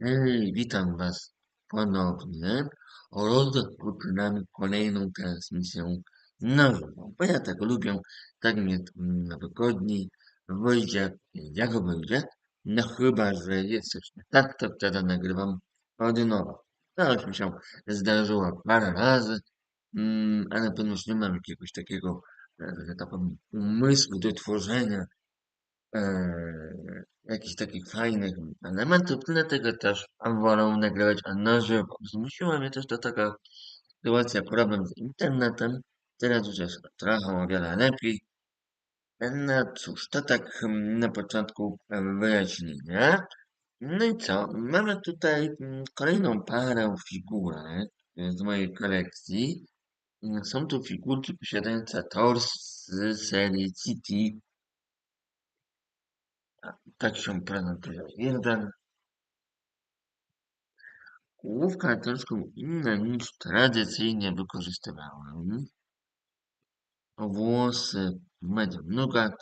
Hej, witam Was ponownie. Rozpoczynamy kolejną transmisję żywo, bo ja tak lubię, tak mnie wygodniej wyjdzie, jak wyjdzie. No chyba, że jest coś tak, to wtedy nagrywam od nowa. To już mi się zdarzyło parę razy, mm, ale już nie mam jakiegoś takiego, e, że tak powiem, umysłu do tworzenia Eee, jakichś takich fajnych elementów, dlatego też wolę nagrywać na żywo. Zmusiła mnie też do tego sytuacja, problem z internetem. Teraz już jest trochę o wiele lepiej. No cóż, to tak na początku wyjaśnienia. No i co? Mamy tutaj kolejną parę figurek z mojej kolekcji. Są to figurki posiadające tors z serii City tak się prezentuje jeden. Główka troszkę inna niż tradycyjnie wykorzystywałem. Włosy w medium nougat.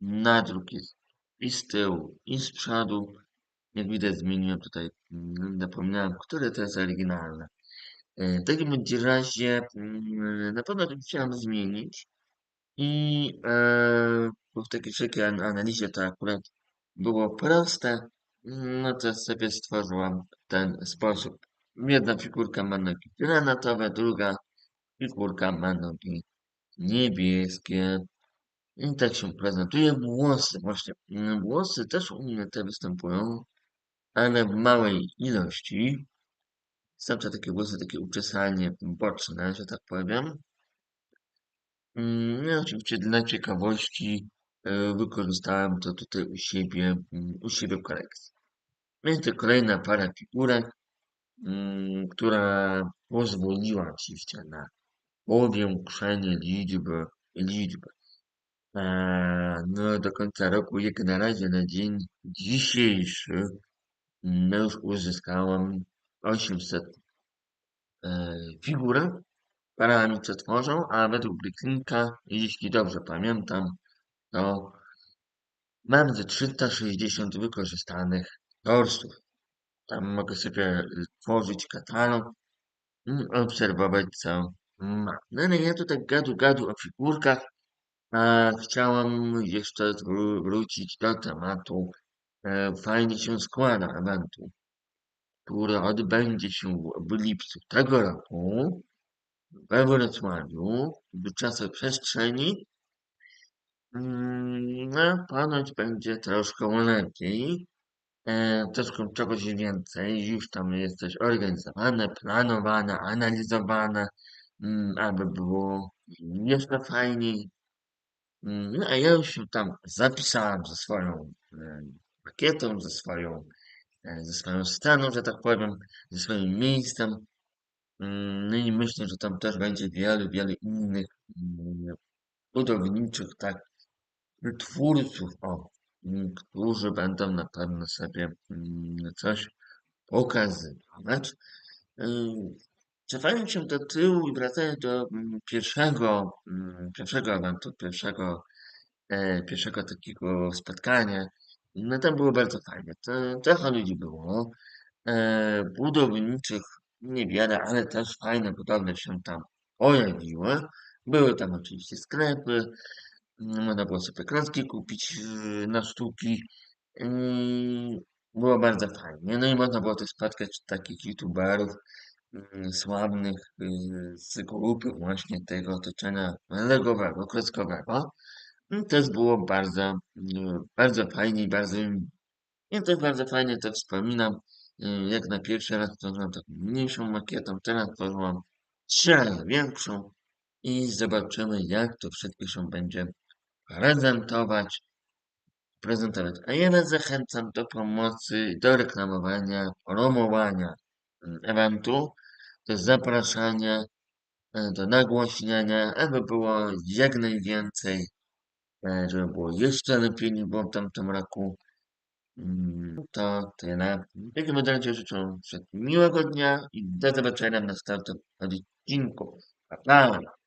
Nadruk jest i z tyłu, i z przodu. Jak widać zmieniłem tutaj, mm, zapomniałem, które to jest oryginalne. E, w takim razie mm, na pewno to chciałem zmienić i e, w takiej szybkiej analizie to akurat było proste, no to sobie stworzyłam w ten sposób. Jedna figurka ma nogi granatowe, druga figurka ma nogi niebieskie. I tak się prezentuje. Włosy, właśnie, włosy też u mnie te występują, ale w małej ilości. To takie włosy, takie uczesanie boczne, że tak powiem. Mm, no oczywiście dla ciekawości wykorzystałem to tutaj u siebie, mm, u siebie w kolekcji. Jest to kolejna para figurek, mm, która pozwoliła oczywiście na powiększenie liczby, liczby. E, no, do końca roku, jak na razie na dzień dzisiejszy, no już uzyskałem 800 e, figurek, parami tworzą, a według Bricklinka, jeśli dobrze pamiętam, no, mam ze 360 wykorzystanych torsów. Tam mogę sobie y, tworzyć katalog obserwować co mam. No ale ja tutaj gadu gadu o figurkach, a chciałam jeszcze wrócić do tematu e, fajnie się składa eventu, który odbędzie się w lipcu tego roku we Wrocławiu w czasie przestrzeni Mm, no, ponoć będzie troszkę lepiej. E, troszkę czegoś więcej. Już tam jest coś organizowane, planowane, analizowane, mm, aby było jeszcze fajniej. Mm, no, a ja już się tam zapisałem ze swoją e, pakietą, ze swoją, e, ze swoją sceną, że tak powiem, ze swoim miejscem. Mm, No i myślę, że tam też będzie wiele, wiele innych mm, budowniczych, tak, twórców, o, mm, którzy będą na pewno sobie mm, coś pokazywać. Cofając się do tyłu i wracając do mm, pierwszego, pierwszego eventu, pierwszego, e, pierwszego takiego spotkania, no tam było bardzo fajnie. Trochę ludzi było, e, budowniczych niewiele, ale też fajne budowle się tam pojawiły. Były tam oczywiście sklepy, można było sobie klocki kupić yy, na sztuki. Yy, było bardzo fajnie. No i można było też spotkać takich youtuberów yy, sławnych z grupy właśnie tego otoczenia legowego, klockowego. I też było bardzo, bardzo fajnie i bardzo i też bardzo fajnie to wspominam. Jak na pierwszy raz tworzyłam taką mniejszą makietą, teraz tworzyłam trzy razy większą i zobaczymy jak to wszystko się będzie prezentować, prezentować. A ja zachęcam do pomocy, do reklamowania, promowania mm, eventu, do zapraszania, e, do nagłośniania, aby było jak najwięcej, e, żeby było jeszcze lepiej niż było w tamtym roku. Mm, to tyle. Takim razie życzę miłego dnia i do zobaczenia w następnym odcinku. Pa, pa.